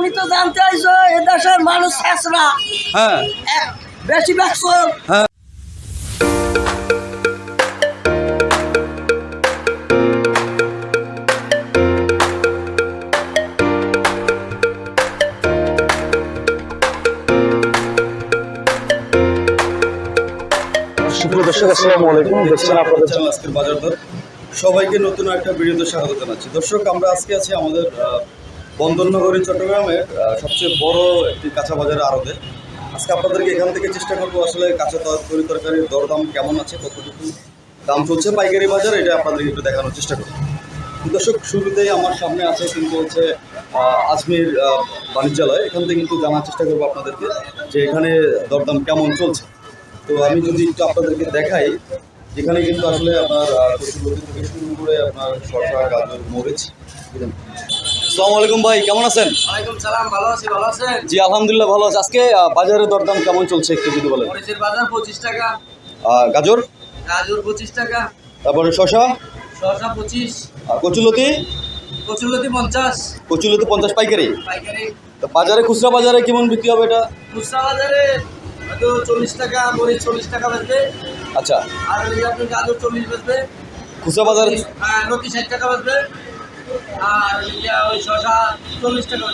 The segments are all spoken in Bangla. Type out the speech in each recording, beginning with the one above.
তুমি তো জানতে আইছো এ দেশের মানুষ শেষরা। হ্যাঁ। বেশি ব্যস্ত। হ্যাঁ। সুপ্রিয় দর্শক আসসালামু আলাইকুম। দেখছেন আপনাদের চ্যানেল আজকের বাজার দর। সবাইকে নতুন একটা ভিডিওতে স্বাগত জানাচ্ছি। দর্শক আমরা আজকে আছি আমাদের বন্দরনগরী চট্টগ্রামের সবচেয়ে বড় একটি কাঁচা বাজারের আড়তে। আজকে আপনাদেরকে এখান থেকে চেষ্টা করব আসলে কাঁচা তর- তরি তরকারির দরদাম কেমন আছে, কতটুকু দাম চলছে পাইকারি বাজার, এটা আপনাদেরকে একটু দেখানোর চেষ্টা করব। দর্শক, শুরুতেই আমার সামনে আছে কিন্তু হচ্ছে আজমির বাণিজ্যালয়। এখান থেকে কিন্তু জানার চেষ্টা করব আপনাদেরকে যে এখানে দরদাম কেমন চলছে। তো আমি যদি একটু আপনাদেরকে দেখাই, যেখানে কিন্তু আসলে আপনার শুরু করে আপনার শসা, গাজর, মরিচ? আসসালামু আলাইকুম ভাই কেমন আছেন? ওয়ালাইকুম সালাম ভালো আছি ভালো আছেন? জি আলহামদুলিল্লাহ ভালো আছে। আজকে বাজারের দরদাম কেমন চলছে একটু যদি বলেন? মরিচের বাজার পঁচিশ টাকা। গাজর? গাজর পঁচিশ টাকা। তারপরে শসা? শসা পঁচিশ। আর কচুলতি পঞ্চাশ। কচুলতি পঞ্চাশ পাইকারি? পাইকারি। তো বাজারে খুচরা বাজারে কেমন বিক্রি হবে এটা? খুচরা বাজারে হয়তো চল্লিশ টাকা মরিচ চল্লিশ টাকা বেচবে। আচ্ছা। আর আপনি গাজর চল্লিশ বেচবে। খুচরা বাজারে আর লতি ষাট টাকা বেচবে। আর ইয়া ওই চল্লিশ টাকা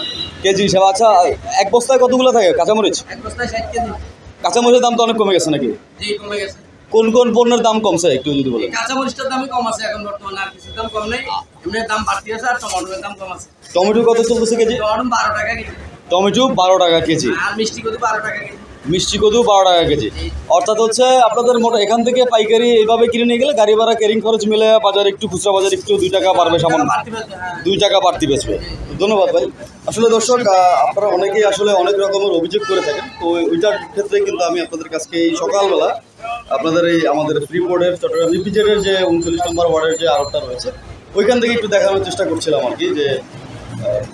কেজি হিসাবে। আচ্ছা এক বস্তায় কতগুলো থাকে? কাঁচামরিচ? এক বস্তায় ষাট কেজি। কাঁচামরিচের দাম তো অনেক কমে গেছে নাকি? জি কমে গেছে। কোন কোন পণ্যের দাম কমছে একটু যদি বলেন। এই কাঁচা দামই কম আছে এখন বর্তমানে আর কিছু দাম কম নেই। এমনি দাম বাড়তি আছে আর টমেটোর দাম কম আছে। টমেটো কত চলতেছে কেজি? টমেটো বারো টাকা কেজি। টমেটো বারো টাকা কেজি। আর মিষ্টি কত বারো টাকা কেজি। মিষ্টি কদু বারো টাকা কেজি। অর্থাৎ হচ্ছে আপনাদের মোট এখান থেকে পাইকারি এইভাবে কিনে নিয়ে গেলে গাড়ি ভাড়া ক্যারিং খরচ মিলে বাজার একটু, খুচরা বাজার একটু দুই টাকা বাড়বে সামান্য। দুই টাকা বাড়তি বেচবে। ধন্যবাদ ভাই। আসলে দর্শক আপনারা অনেকেই আসলে অনেক রকমের অভিযোগ করে থাকেন। তো ওইটার ক্ষেত্রে কিন্তু আমি আপনাদের কাছকে এই সকালবেলা আপনাদের এই আমাদের ফ্রি বোর্ডের চট্টগ্রাম ইপিজেডের যে উনচল্লিশ নম্বর ওয়ার্ডের যে আরবটা রয়েছে, ওইখান থেকে একটু দেখানোর চেষ্টা করছিলাম আর কি যে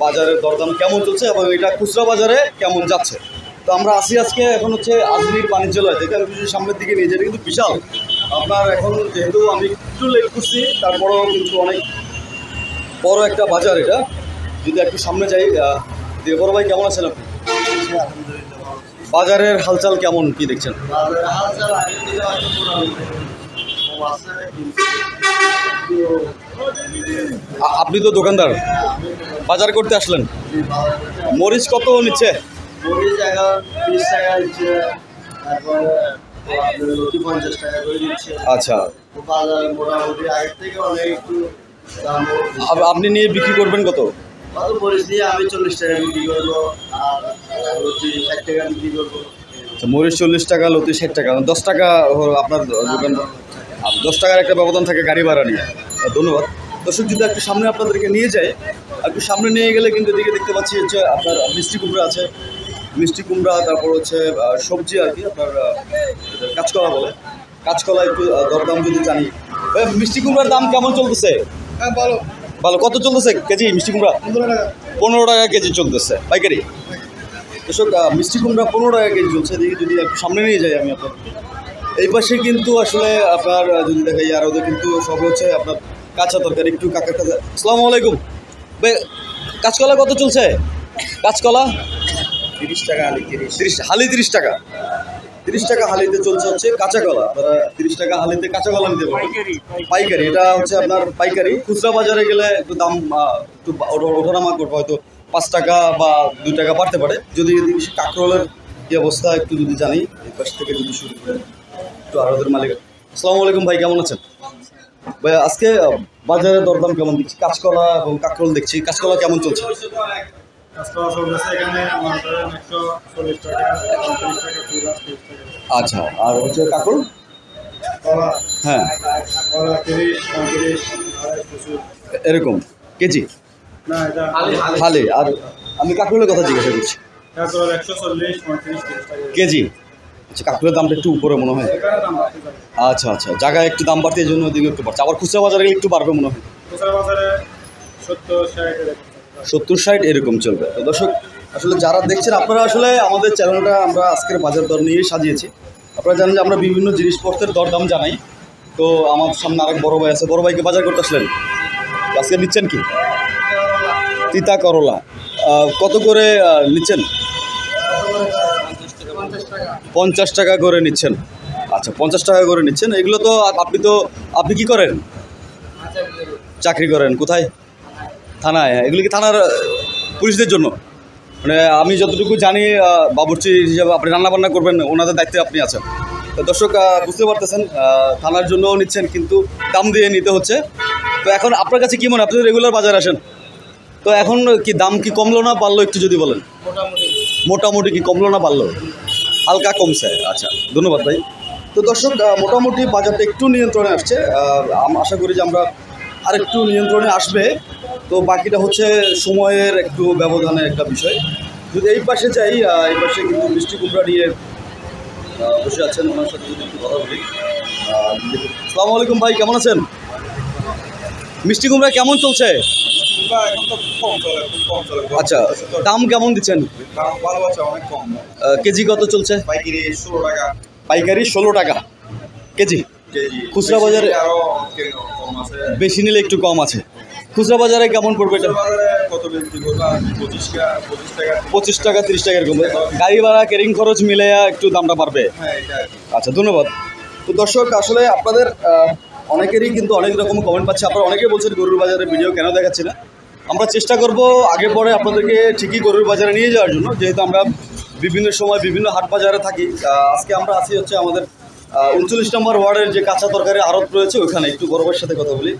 বাজারের দরদাম কেমন চলছে এবং এটা খুচরা বাজারে কেমন যাচ্ছে। তো আমরা আসি আজকে এখন হচ্ছে আজমির বাণিজ্যালয় থেকে আমি কিছু সামনের দিকে নিয়ে যাই কিন্তু বিশাল। আপনার এখন যেহেতু আমি একটু লেট করছি তারপরেও কিন্তু অনেক বড় একটা বাজার এটা। যদি একটু সামনে যাই বড় ভাই কেমন আছেন আপনি? বাজারের হালচাল কেমন কি দেখছেন? আপনি তো দোকানদার। বাজার করতে আসলেন। মরিচ কত নিচ্ছে? মরিচ এখন বিশ টাকা দিচ্ছে তারপরে লতি পঞ্চাশ টাকা করে দিচ্ছে। আচ্ছা। বাজার মোটামুটি আগের থেকে অনেক একটু দাম আপনি নিয়ে বিক্রি করবেন কত? কত মরিচ দিয়ে আমি চল্লিশ টাকা বিক্রি করব আর লতি ষাট টাকা বিক্রি করব। মরিচ চল্লিশ টাকা লতি ষাট টাকা দশ টাকা হলো আপনার দোকান। দশ টাকার একটা ব্যবধান থাকে গাড়ি ভাড়া নিয়ে। ধন্যবাদ। দর্শক যদি একটু সামনে আপনাদেরকে নিয়ে যায় একটু সামনে নিয়ে গেলে কিন্তু এদিকে দেখতে পাচ্ছি হচ্ছে আপনার মিষ্টি কুমড়া আছে। মিষ্টি কুমড়া তারপর হচ্ছে সবজি আর কি আপনার কাঁচকলা বলে। কাঁচকলা একটু দরদাম যদি জানি। মিষ্টি কুমড়ার দাম কেমন চলতেছে? হ্যাঁ বলো ভালো। কত চলতেছে কেজি মিষ্টি কুমড়া? পনেরো টাকা। পনেরো টাকা কেজি চলতেছে পাইকারি? এসব মিষ্টি কুমড়া পনেরো টাকা কেজি চলছে। এদিকে যদি একটু সামনে নিয়ে যাই আমি আপনার। এই পাশে কিন্তু আসলে আপনার যদি দেখাই আর ওদের কিন্তু সব হচ্ছে আপনার কাঁচা তরকারি একটু কাকা কাঁচা। আসসালামু আলাইকুম। ভাই কাঁচকলা কত চলছে? কাঁচকলা? তিরিশ টাকা আলি তিরিশ। তিরিশ হালি তিরিশ টাকা। তিরিশ টাকা হালিতে চলছে হচ্ছে কাঁচা কলা। আপনারা তিরিশ টাকা হালিতে কাঁচা কলা নিতে পারেন। পাইকারি। এটা হচ্ছে আপনার পাইকারি। খুচরা বাজারে গেলে একটু দাম একটু ওঠানামা করবে হয়তো পাঁচ টাকা বা টাকা বাড়তে পারে। যদি কাঁকরোলের কি অবস্থা একটু যদি জানি এই পাশ থেকে যদি শুরু করে একটু মালিক। আসসালামু আলাইকুম ভাই কেমন আছেন? ভাই আজকে বাজারে দরদাম কেমন দেখছি? কাঁচকলা এবং কাঁকরোল দেখছি। কাঁচকলা কেমন চলছে? আচ্ছা আর হচ্ছে কাঁকরোল কলা হ্যাঁ। এরকম, কেজি? হালে, আর আমি কাঁকরোলের কথা জিজ্ঞাসা করছি। কেজি? আচ্ছা কাঁকড়ের দামটা একটু উপরে মনে হয়। আচ্ছা আচ্ছা জায়গায় একটু দাম বাড়তে এই জন্য ওদিকে একটু বাড়ছে। আবার খুচরা বাজারে একটু বাড়বে মনে হয়। খুচরা বাজারে সত্তর ষাট সত্তর ষাট এরকম চলবে। তো দর্শক, আসলে যারা দেখছেন, আপনারা আসলে আমাদের চ্যানেলটা আমরা আজকের বাজার দর নিয়ে সাজিয়েছি। আপনারা জানেন যে আমরা বিভিন্ন জিনিসপত্রের দরদাম জানাই। তো আমার সামনে আরেক বড় ভাই আছে। বড় ভাইকে বাজার করতে আসলেন। আজকে নিচ্ছেন কি? তিতা করলা। কত করে নিচ্ছেন? পঞ্চাশ টাকা করে নিচ্ছেন। আচ্ছা পঞ্চাশ টাকা করে নিচ্ছেন। এগুলো তো আপনি তো, আপনি কি করেন? চাকরি করেন। কোথায়? থানায় এগুলো কি থানার পুলিশদের জন্য? মানে আমি যতটুকু জানি বাবুর্চি হিসাবে আপনি রান্নাবান্না করবেন ওনাদের দায়িত্বে আপনি আছেন। তো দর্শক বুঝতে পারতেছেন থানার জন্যও নিচ্ছেন কিন্তু দাম দিয়ে নিতে হচ্ছে। তো এখন আপনার কাছে কী মনে হয়? আপনি রেগুলার বাজার আসেন তো এখন কি দাম কি কমলো না বাড়লো একটু যদি বলেন? মোটামুটি। মোটামুটি কি কমলো না বাড়লো? হালকা কমছে আচ্ছা ধন্যবাদ ভাই। তো দর্শক মোটামুটি বাজারটা একটু নিয়ন্ত্রণে আসছে আশা করি যে আমরা আরেকটু নিয়ন্ত্রণে আসবে। তো বাকিটা হচ্ছে সময়ের একটু ব্যবধানের একটা বিষয়। যদি এই পাশে যাই এই পাশে কিন্তু মিষ্টি কুমড়া নিয়ে বসে আছেন ওনার সাথে যদি একটু কথা বলি। আসসালামু আলাইকুম ভাই কেমন আছেন? মিষ্টি কুমড়া কেমন চলছে? আচ্ছা দাম কেমন দিচ্ছেন? কেজি কত চলছে? পাইকারি ষোলো টাকা। কেজি? খুচরা বাজারে- বেশি নিলে একটু কম আছে। খুচরা বাজারে কেমন পড়বে এটা? কত বিক্রি পঁচিশ টাকা তিরিশ টাকা এরকম গাড়ি ভাড়া কেরিং খরচ মিলে একটু দামটা বাড়বে? হ্যাঁ। আচ্ছা ধন্যবাদ। তো দর্শক আসলে আপনাদের অনেকেরই কিন্তু অনেক রকম কমেন্ট পাচ্ছে। আপনারা অনেকেই বলছেন গরুর বাজারে ভিডিও কেন দেখাচ্ছি না। আমরা চেষ্টা করব আগে পরে আপনাদেরকে ঠিকই গরুর বাজারে নিয়ে যাওয়ার জন্য। যেহেতু আমরা বিভিন্ন সময় বিভিন্ন হাট বাজারে থাকি আজকে আমরা আছি হচ্ছে আমাদের উনচল্লিশ নম্বর ওয়ার্ডের যে কাঁচা তরকারি আড়ত রয়েছে ওখানে একটু গরমের সাথে কথা বলি।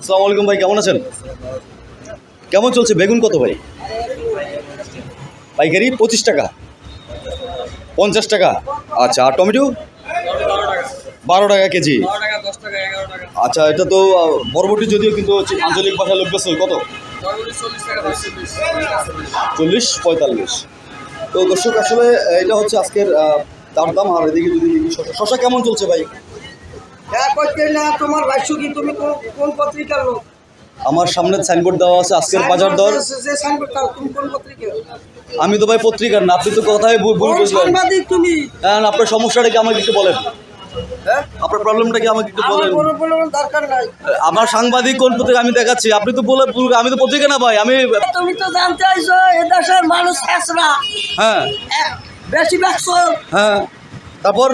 আসসালামু আলাইকুম ভাই, কেমন আছেন? কেমন চলছে বেগুন কত ভাই? পাইকারি পঁচিশ টাকা, পঞ্চাশ টাকা। আচ্ছা আর টমেটো? বারো টাকা কেজি। আচ্ছা এটা তো, বরবটি যদিও কিন্তু আঞ্চলিক ভাষায় লোক বেশি কত? চল্লিশ, পঁয়তাল্লিশ। তো দর্শক, আসলে এটা হচ্ছে আজকের তার দাম আর এদিকে যদি শশা কেমন চলছে ভাই? হ্যাঁ করতে না তোমার ভাষ্য কি? তুমি কোন কোন পত্রিকার লোক? আমার সামনে সাইনবোর্ড দেওয়া আছে আজকের বাজার দর। যে- যে সাংবাদিক তুমি কোন পত্রিকা আমি তো ভাই পত্রিকার না আপনি তো কথাই ভুল ভুল বুঝলেন। সাংবাদিক তুমি? হ্যাঁ আপনার সমস্যাটা কি আমাকে একটু বলেন। হ্যাঁ? আপনার প্রবলেমটা কি আমাকে একটু আমার বলেন। দরকার নাই। আমার সাংবাদিক কোন পত্রিকা আমি দেখাচ্ছি। আপনি তো বলে আমি তো পত্রিকা না ভাই আমি তুমি তো জানতে আইছো এ দেশের মানুষ হ্যাঁ। বেশি ব্যস্ত। হ্যাঁ। তারপর?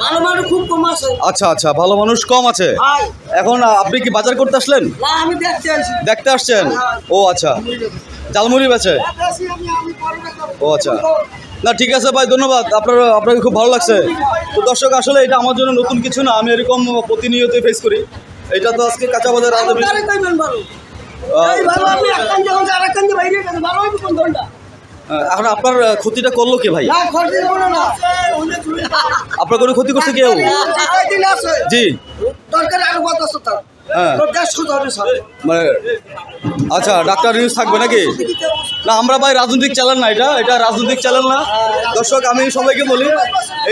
ভালো মানুষ খুব কম আছে। আচ্ছা আচ্ছা ভালো মানুষ কম আছে। এখন আপনি কি বাজার করতে আসলেন? না আমি দেখতে আইছি দেখতে আসছেন? ও আচ্ছা। জালমুড়ি করব। ও আচ্ছা। না ঠিক আছে ভাই ধন্যবাদ। আপনার আপনাকে খুব ভালো লাগছে। তো দর্শক আসলে এটা আমার জন্য নতুন কিছু না আমি এরকম প্রতিনিয়ত ফেস করি। এটা তো আজকে কাঁচা বাজার আলাদা আমি তারে কইবেন ভালো আহ, এই ভালো আপনি একখান যখন আরেকখান দিয়ে বাইরে গেছে ভালো হইবে কোন দলটা এখন আপনার ক্ষতিটা করল কে ভাই? আপনার কোনো ক্ষতি করছে কেউ? জি। হ্যাঁ। মানে আচ্ছা ডাক্তার নিউজ থাকবে নাকি? না আমরা ভাই রাজনৈতিক চ্যানেল না এটা এটা রাজনৈতিক চ্যানেল না। দর্শক আমি সবাইকে বলি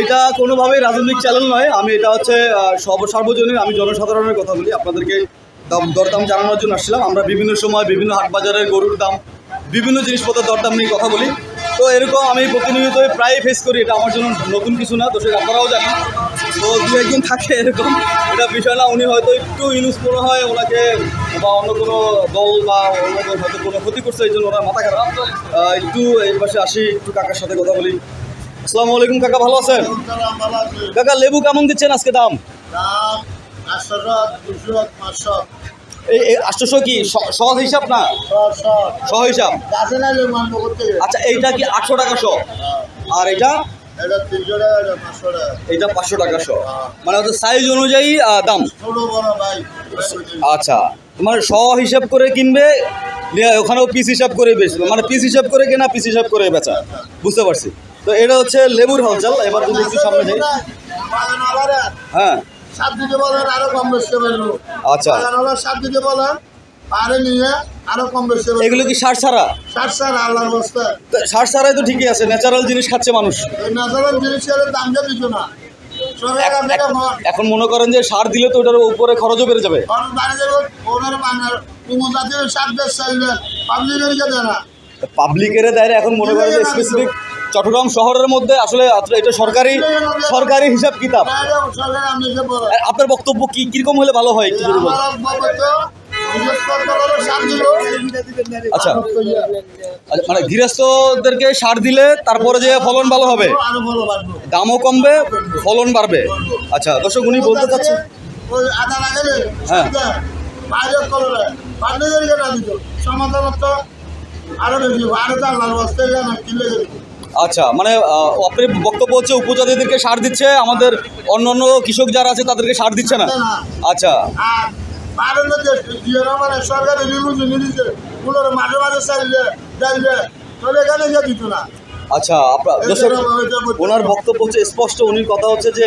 এটা কোনোভাবেই রাজনৈতিক চ্যানেল নয়। আমি এটা হচ্ছে সার্বজনীন আমি জনসাধারণের কথা বলি। আপনাদেরকে দাম দরদাম জানানোর জন্য আসছিলাম। আমরা বিভিন্ন সময় বিভিন্ন হাট বাজারের গরুর দাম বিভিন্ন জিনিসপত্রের দরদাম নিয়ে কথা বলি। তো এরকম আমি প্রতিনিয়তই প্রায় ফেস করি, এটা আমার জন্য নতুন কিছু না তো দর্শক আপনারাও জানেন। তো দু একজন থাকে এরকম, এটা বিষয় না, উনি হয়তো একটু ইউজ করা হয়, ওনাকে বা অন্য কোনো দল বা অন্য হয়তো কোনো ক্ষতি করছে, এই জন্য ওনার মাথা খারাপ। একটু এই পাশে আসি, একটু কাকার সাথে কথা বলি। আসসালামু আলাইকুম, কাকা, ভালো আছেন? কাকা, লেবু কেমন দিচ্ছেন আজকে দাম? দাম দুশো পাঁচশো। এই কি? হিসাব না? হিসাব। আচ্ছা এইটা কি আটশো টাকা সহ? আর এটা পাঁচশো টাকা সহ। মানে সাইজ অনুযায়ী দাম। আচ্ছা মানে শ হিসাব করে কিনবে ওখানেও পিস হিসাব করে বেচবে। মানে পিস হিসাব করে কেনা পিস হিসাব করে বেচা। বুঝতে পারছি। তো এটা হচ্ছে লেবুর হালচাল। এবার একটু সামনে যাই। হ্যাঁ। সাত দিতে বলেন আরও কম বেশি আচ্ছা। সাত দিতে বলেন পারে নিয়ে আরও কম বেশি এগুলো কি সার সার আল্লাহর বস্তা সার ছাড়াই তো ঠিকই আছে ন্যাচারাল জিনিস খাচ্ছে মানুষ। ন্যাচারাল জিনিসের দাম দিত না। এখন মনে করেন যে সার দিলে তো ওটার উপরে খরচও বেড়ে যাবে। পাবলিকের কে দেয় না। পাবলিকের দেয় এখন মনে করেন যে স্পেসিফিক চট্টগ্রাম শহরের মধ্যে আসলে এটা সরকারি সরকারি হিসাব কিতাব। আপনার বক্তব্য কি কীরকম হলে ভালো হয় একটু আচ্ছা। আচ্ছা, মানে গৃহস্থদেরকে সার দিলে তারপরে যে ফলন ভালো হবে? ভালো দামও কমবে ফলন বাড়বে। আচ্ছা দর্শক উনি বলতে চাচ্ছেন হ্যাঁ। আরও বেশি আরও তার বস্তায় কেনা কিনলে আচ্ছা মানে আহ, আপনার বক্তব্য হচ্ছে উপজাতিদেরকে সার দিচ্ছে আমাদের অন্য অন্য কৃষক যারা আছে তাদেরকে সার দিচ্ছে না? আচ্ছা। মাঝে মাঝে চাইলে চাইলে এখানে দিত না। আচ্ছা আপনার ওনার বক্তব্য হচ্ছে স্পষ্ট উনির কথা হচ্ছে যে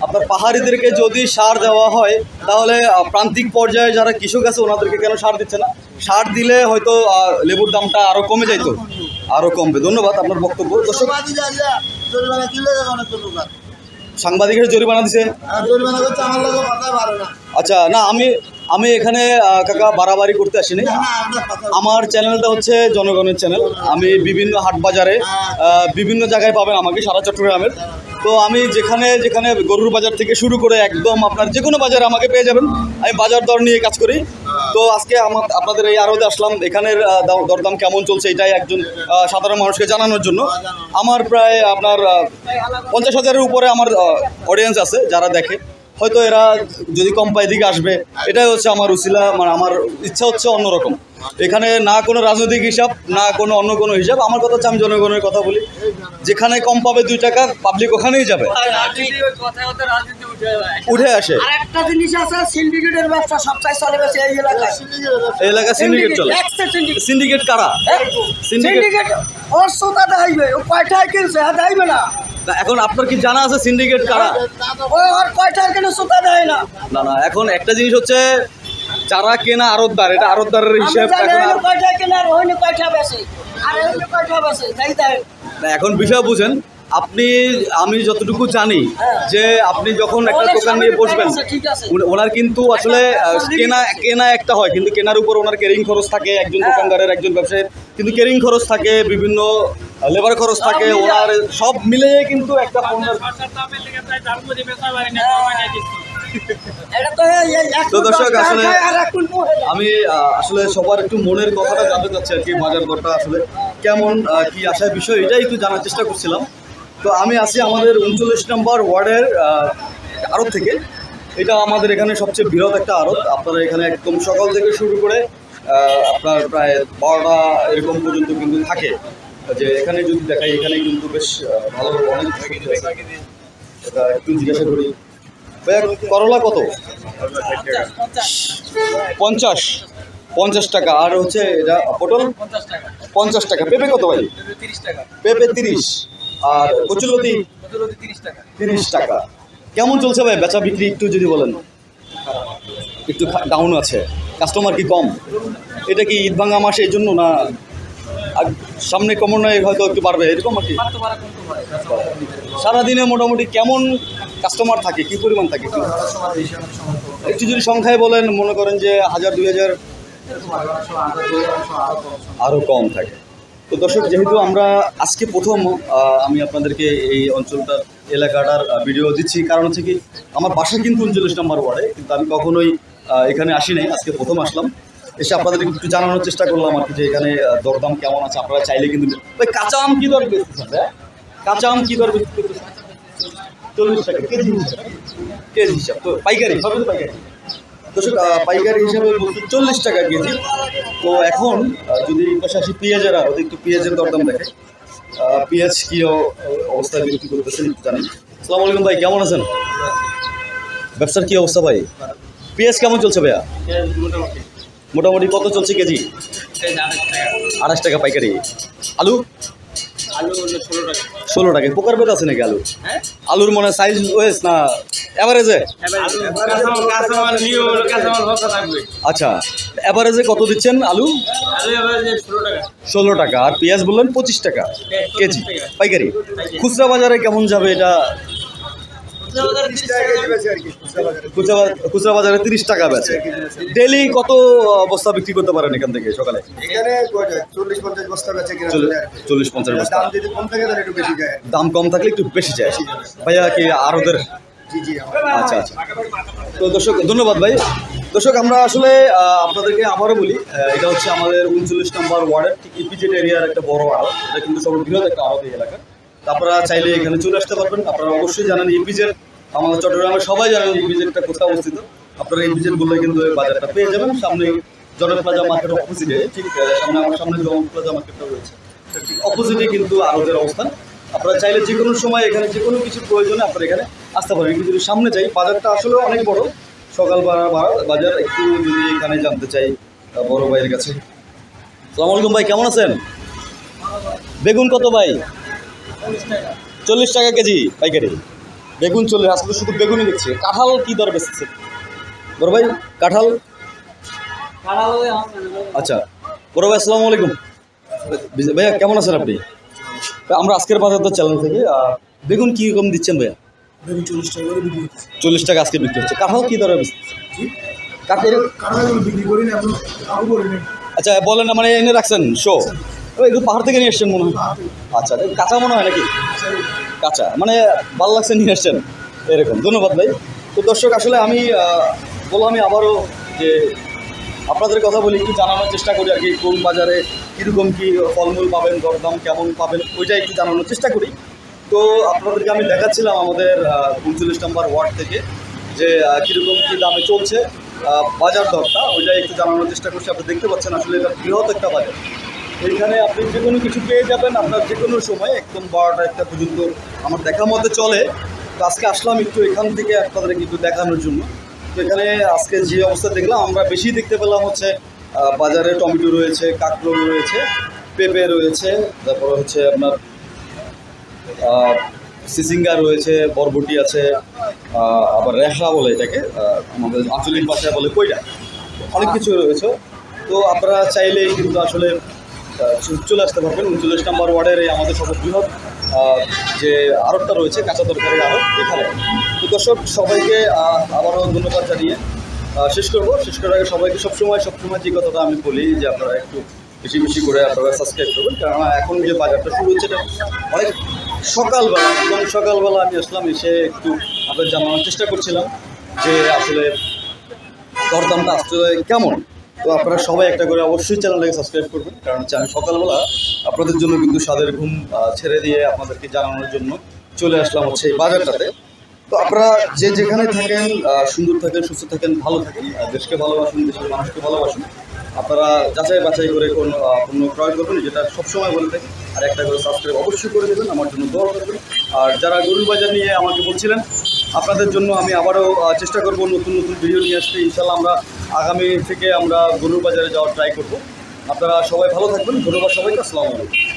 আপনার পাহাড়িদেরকে যদি সার দেওয়া হয় তাহলে প্রান্তিক পর্যায়ে যারা কৃষক আছে ওনাদেরকে কেন সার দিচ্ছে না? সার দিলে হয়তো লেবুর দামটা আরও কমে যাইতো। আরও কমবে। ধন্যবাদ আপনার বক্তব্য। দর্শক সাংবাদিকের জরিমানা দিছে? আচ্ছা না আমি আমি এখানে কাকা বাড়াবাড়ি করতে আসিনি। আমরা চ্যানেলটা হচ্ছে জনগণের চ্যানেল। আমি বিভিন্ন হাট বাজারে বিভিন্ন জায়গায় পাবেন আমাকে সারা চট্টগ্রামের। তো আমি যেখানে যেখানে গরুর বাজার থেকে শুরু করে একদম আপনার যে কোনো বাজার আমাকে পেয়ে যাবেন। আমি বাজার দর নিয়ে কাজ করি। তো আজকে আমার, আপনাদের এই আরতে আসলাম। এখানের দরদাম কেমন চলছে এটাই একজন সাধারণ মানুষকে জানানোর জন্য। আমার প্রায় আপনার পঞ্চাশ হাজারের উপরে আমার অডিয়েন্স আছে যারা দেখে। হয়তো এরা যদি কম পাই দিকে আসবে এটাই হচ্ছে আমার উসিলা মানে আমার ইচ্ছা হচ্ছে অন্যরকম। এখানে না কোনো রাজনৈতিক হিসাব না কোনো অন্য কোনো হিসাব। আমার কথা হচ্ছে আমি জনগণের কথা বলি। যেখানে কম পাবে দুই টাকা পাবলিক ওখানেই যাবে। উঠে আসে। আর জিনিস আছে সিন্ডিকেটের ব্যবসা সবচেয়ে চলে বেশি এই এলাকায়। এই এলাকা সিন্ডিকেট চলে। সিন্ডিকেট কারা? সিন্ডিকেট সিন্ডিকেট ওর সুতা দেখাইবে ও কয়টায় কিনছে? হ্যাঁ দেখাইবে না। এখন আপনার কি জানা আছে সিন্ডিকেট কারা? আর কিনে সুতা দেয় না। না না এখন একটা জিনিস হচ্ছে যারা কেনা আরতদার এটা আরতদারের হিসেব এখন আর- কয়টায় আর হইনি কয়টা বেশি আর কয়টা বেশি তাই তাই এখন বিষয় বুঝেন আপনি আমি যতটুকু জানি যে আপনি যখন একটা দোকান নিয়ে বসবেন ওনার কিন্তু আসলে কেনা কেনা একটা হয় কিন্তু কেনার উপর ওনার কেরিং খরচ থাকে একজন হ্যাঁ। দোকানদারের একজন ব্যবসায়ীর। কিন্তু কেরিং খরচ থাকে বিভিন্ন লেবার খরচ থাকে ওনার সব মিলে কিন্তু একটা পণ্যের তো দর্শক, আসলে-। আমি আসলে সবার একটু মনের কথাটা জানতে চাচ্ছি আর কি বাজার দরটা আসলে কেমন কি আসার বিষয় এটাই একটু জানার চেষ্টা করছিলাম। তো আমি আছি আমাদের উনচল্লিশ নম্বর ওয়ার্ডের আড়ত থেকে। এটা আমাদের এখানে সবচেয়ে বৃহৎ একটা আড়ত। আপনারা এখানে একদম সকাল থেকে শুরু করে আপনার প্রায় বারোটা এরকম পর্যন্ত কিন্তু থাকে। যে এখানে যদি দেখাই এখানে কিন্তু বেশ ভালো অনেক একটু জিজ্ঞাসা করি। করলা কত? পঞ্চাশ। পঞ্চাশ টাকা। আর হচ্ছে এটা পটল? পঞ্চাশ টাকা। পেঁপে কত ভাই? পেঁপে তিরিশ। আর কচুরলতি? তিরিশ টাকা। কেমন চলছে ভাই? বেচা বিক্রি একটু যদি বলেন। একটু ডাউন আছে। কাস্টমার কি কম? এটা কি ঈদ ভাঙা মাসে এই জন্য না সামনে কমন নয় হয়তো একটু বাড়বে, এরকম আর কি? সারাদিনে মোটামুটি কেমন কাস্টমার থাকে, কি পরিমাণ থাকে? একটু যদি সংখ্যায় বলেন, মনে করেন যে হাজার, দুই হাজার আরও কম থাকে। তো দর্শক, যেহেতু আমরা আজকে প্রথম আমি আপনাদেরকে এই অঞ্চলটার এলাকাটার ভিডিও দিচ্ছি, কারণ হচ্ছে কি, আমার বাসা কিন্তু উনচল্লিশ নম্বর ওয়ার্ডে, কিন্তু আমি কখনোই এখানে আসি নাই আজকে প্রথম আসলাম। এসে আপনাদের একটু জানানোর চেষ্টা করলাম আর কি যে এখানে দরদাম কেমন আছে, আপনারা চাইলে কিন্তু ভাই, কাঁচা আম কী দর বেচতেছেন? কাঁচা আম কী দর বিক্রি চল্লিশ টাকা, কেজি হিসাব। কেজি হিসাব। তো পাইকারি, সবই তো পাইকারি। দর্শক পাইকারি হিসাবে বলতে চল্লিশ টাকা কেজি। তো এখন যদি এই পাশে আসি পেঁয়াজের একটু পেঁয়াজের দরদাম দেখে। পেঁয়াজ কী অবস্থায় বিক্রি করতেছেন একটু জানি সালাম আলাইকুম ভাই, কেমন আছেন? ব্যবসার কী অবস্থা ভাই? পেঁয়াজ কেমন চলছে ভাইয়া? মোটামুটি কত চলছে কেজি? আড়াইশ টাকা পাইকারি। আলু? ষোলো টাকা। পোকার বেদ আছে নাকি আলু? আলুর মনে সাইজ ওয়েস না অ্যাভারেজে আচ্ছা অ্যাভারেজে কত দিচ্ছেন আলু? ষোলো টাকা। আর পেঁয়াজ বললেন পঁচিশ টাকা কেজি। পাইকারি। খুচরা বাজারে কেমন যাবে এটা? খুচরা বাজারে তিরিশ টাকা বেচে ডেলি কত বস্তা বিক্রি করতে পারেন এখান থেকে সকালে? এখানে চল্লিশ পঞ্চাশ বস্তা বেচে চল্লিশ- পঞ্চাশ দাম কম থাকে তাহলে একটু বেশি যায় দাম কম থাকলে একটু বেশি যায়। ভাইয়া কি আর ওদের আচ্ছা আচ্ছা। তো দর্শক ধন্যবাদ ভাই। দর্শক আমরা আসলে আপনাদেরকে আবারও বলি এটা হচ্ছে আমাদের উনচল্লিশ নম্বর ওয়ার্ডের ঠিক ইপিজেড এরিয়ার একটা বড় আড়ত। এটা কিন্তু সর্ববৃহৎ একটা আড়ত এই এলাকা আপনারা চাইলে এখানে চলে আসতে পারবেন। আপনারা অবশ্যই জানেন ইপিজেড আমাদের চট্টগ্রামে সবাই জানেন ইপিজেডটা কোথায় অবস্থিত। আপনারা ইপিজেড বললে কিন্তু বাজারটা পেয়ে যাবেন। সামনে জনক প্লাজা মার্কেট অপোজিটে ঠিক সামনে আমার সামনে জনক প্লাজা মার্কেটটা রয়েছে। অপোজিটে কিন্তু আড়তের অবস্থান। আপনারা চাইলে যে কোনো সময় এখানে যে কোনো কিছু প্রয়োজনে আপনারা এখানে আসতে পারেন। কিন্তু যদি সামনে যাই, বাজারটা আসলে অনেক বড়। সকাল বাজার, একটু যদি এখানে জানতে চাই বড় ভাইয়ের কাছে। সালাম আলাইকুম ভাই, কেমন আছেন? বেগুন কত ভাই? চল্লিশ টাকা কেজি পাইকারি। বেগুন চলে আজকে শুধু বেগুনই দেখছি। কাঁঠাল কি দর বেচছে? বড় ভাই কাঁঠাল? আচ্ছা বড় ভাই আসসালামু আলাইকুম। ভাইয়া কেমন আছেন আপনি? আমরা আজকের বাজার তো চ্যানেল থেকে বেগুন কী রকম দিচ্ছেন ভাইয়া? দেখুন চল্লিশ টাকা করে বিক্রি করছে চল্লিশ টাকা আজকে বিক্রি হচ্ছে। কাঁঠাল কী দরে বেচছে? কাঁঠাল বিক্রি করি না আচ্ছা বলেন মানে এনে রাখছেন শো ও এগুলো পাহাড় থেকে নিয়ে এসছেন মনে হয়। আচ্ছা কাঁচা মনে হয় নাকি? কাঁচা। মানে ভালো লাগছে নিয়ে এসছেন এরকম। ধন্যবাদ ভাই। তো দর্শক, আসলে আমি বললাম আমি আবারও যে আপনাদের কথা বলি, একটু জানানোর চেষ্টা করি আর কি, কোন বাজারে কীরকম কী ফলমূল পাবেন, দরদাম কেমন পাবেন, ওইটা একটু জানানোর চেষ্টা করি। তো আপনাদেরকে আমি দেখাচ্ছিলাম আমাদের উনচল্লিশ নম্বর ওয়ার্ড থেকে যে কীরকম কী দামে চলছে বাজার দরটা ওইটা একটু জানানোর চেষ্টা করছি। আপনি দেখতে পাচ্ছেন আসলে এটা বৃহৎ একটা বাজার। এইখানে আপনি যে কোনো কিছু পেয়ে যাবেন। আপনার যে কোনো সময়, একদম বারোটা, একটা পর্যন্ত আমার দেখা মতে চলে। তো আজকে আসলাম একটু এখান থেকে আপনাদের একটু দেখানোর জন্য। তো এখানে আজকে যে অবস্থা দেখলাম, আমরা বেশি দেখতে পেলাম হচ্ছে বাজারে টমেটো রয়েছে, কাঁকড়ো রয়েছে, পেঁপে রয়েছে, তারপরে হচ্ছে আপনার সিসিঙ্গা রয়েছে, বরবটি আছে আবার রেখা বলে এটাকে আমাদের আঞ্চলিক ভাষায় বলে কইটা অনেক কিছু রয়েছে। তো আপনারা চাইলেই কিন্তু আসলে চলে আসতে পারবেন। উনচল্লিশ নম্বর ওয়ার্ডের এই আমাদের সর্ববৃহৎ যে আড়তটা রয়েছে, কাঁচা তরকারির আড়ত এখানে। তো দর্শক, সবাইকে আবারও ধন্যবাদ জানিয়ে শেষ করব। শেষ করার আগে সবাইকে সবসময় সবসময় যে কথাটা আমি বলি, যে আপনারা একটু বেশি বেশি করে আপনারা সাবস্ক্রাইব করবেন। কারণ এখন যে বাজারটা শুরু হচ্ছে, এটা অনেক সকালবেলা একদম সকালবেলা আমি আসলাম, এসে একটু আপনাদের জানানোর চেষ্টা করছিলাম যে আসলে দরদামটা আসলে কেমন। তো আপনারা সবাই একটা করে অবশ্যই চ্যানেলটাকে সাবস্ক্রাইব করবেন, কারণ হচ্ছে আমি সকালবেলা আপনাদের জন্য কিন্তু স্বাদের ঘুম ছেড়ে দিয়ে আপনাদেরকে জানানোর জন্য চলে আসলাম হচ্ছে এই বাজারটাতে। তো আপনারা যে যেখানে থাকেন সুন্দর থাকেন, সুস্থ থাকেন, ভালো থাকেন দেশকে ভালোবাসুন, দেশের মানুষকে ভালোবাসুন, আপনারা যাচাই বাছাই করে কোন পণ্য ক্রয় করবেন, যেটা সবসময় বলে থাকি, আর একটা করে সাবস্ক্রাইব অবশ্যই করে দেবেন, আমার জন্য দোয়া করবেন। আর যারা গরুর বাজার নিয়ে আমাকে বলছিলেন আপনাদের জন্য আমি আবারও চেষ্টা করব নতুন নতুন ভিডিও নিয়ে আসতে। ইনশাল্লাহ আমরা আগামী থেকে আমরা গরুর বাজারে যাওয়ার ট্রাই করব। আপনারা সবাই ভালো থাকবেন, ধন্যবাদ সবাইকে, আসসালামু আলাইকুম।